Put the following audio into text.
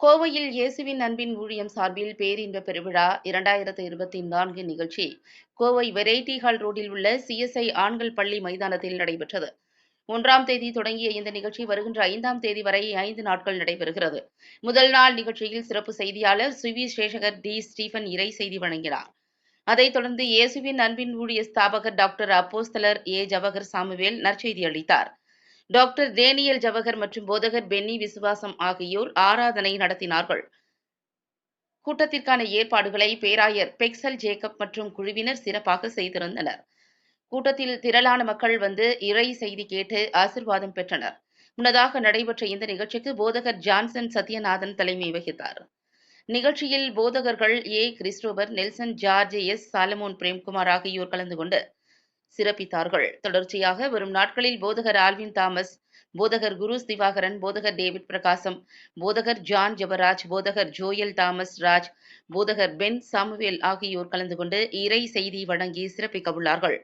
கோவையில் இயேசுவின் அன்பின் ஊழியம் சார்பில் பேரின்ப பெருவிழா இரண்டாயிரத்து இருபத்தி நான்கு நிகழ்ச்சி. கோவை வெரைட்டி ஹால் ரோடில் உள்ள சிஎஸ்ஐ ஆண்கள் பள்ளி மைதானத்தில் நடைபெற்றது. ஒன்றாம் தேதி தொடங்கிய இந்த நிகழ்ச்சி வருகின்ற ஐந்தாம் தேதி வரை ஐந்து நாட்கள் நடைபெறுகிறது. முதல் நாள் நிகழ்ச்சியில் சிறப்பு செய்தியாளர் சுவி சேஷகர் டி ஸ்டீபன் இறை செய்தி வழங்கினார். அதைத் தொடர்ந்து இயேசுவின் அன்பின் ஊழிய ஸ்தாபகர் டாக்டர் அப்போஸ்தலர் ஏ ஜவஹர் சாமுவேல் நற்செய்தி அளித்தார். டாக்டர் டேனியல் ஜவஹர் மற்றும் போதகர் பென்னி விசுவாசம் ஆகியோர் ஆராதனை நடத்தினார்கள். கூட்டத்திற்கான ஏற்பாடுகளை பேராயர் பெக்சல் ஜேக்கப் மற்றும் குழுவினர் சிறப்பாக செய்திருந்தனர். கூட்டத்தில் திரளான மக்கள் வந்து இறை செய்தி கேட்டு ஆசிர்வாதம் பெற்றனர். முன்னதாக நடைபெற்ற இந்த நிகழ்ச்சிக்கு போதகர் ஜான்சன் சத்யநாதன் தலைமை வகித்தார். நிகழ்ச்சியில் போதகர்கள் A Christopher Nelson George S Solomon Premkumar ஆகியோர் கலந்து கொண்டு சிறப்பித்தார்கள். தொடர்ச்சியாக வரும் நாட்களில் போதகர் ஆல்வின் தாமஸ் போதகர் குரு திவாகரன் போதகர் டேவிட் பிரகாசம் போதகர் ஜான் ஜபராஜ் போதகர் ஜோயல் தாமஸ் ராஜ் போதகர் பென் சாமுவேல் ஆகியோர் கலந்து கொண்டு இறை செய்தி வழங்கி சிறப்பிக்க உள்ளார்கள்.